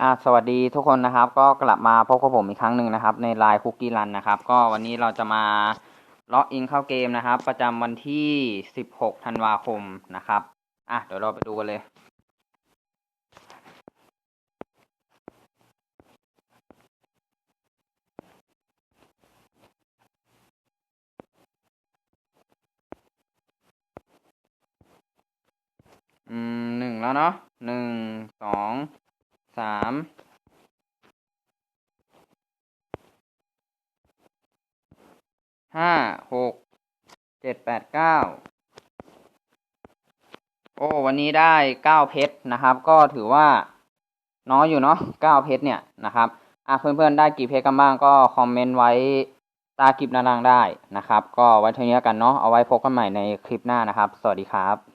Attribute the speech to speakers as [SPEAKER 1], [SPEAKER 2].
[SPEAKER 1] อ่าสวัสดีทุกคนนะครับ ก็กลับมาพบกับผมอีกครั้งหนึ่งนะครับ ในไลน์คุกกี้รันนะครับ ก็วันนี้เราจะมาล็อกอินเข้าเกมนะครับ ประจำวันที่ 16 ธันวาคมนะครับอะเดี๋ยวเราไปดูกันเลยอืมหนึ่งแล้วเนาะหนึ่งสอง สามห้าหกเจ็ดแปดเก้าโอ้วันนี้ได้เก้าเพชรนะครับ ก็ถือว่าน้อยอยู่เนาะเก้าเพชรเนี่ยนะครับอะเพื่อนๆได้กี่เพชรกันบ้างก็คอมเมนต์ไว้ใตาคลิปหน้าล่างได้นะครับ ก็ไว้เท่านี้กันเนาะเอาไว้พบกันใหม่ในคลิปหน้านะครับ สวัสดีครับ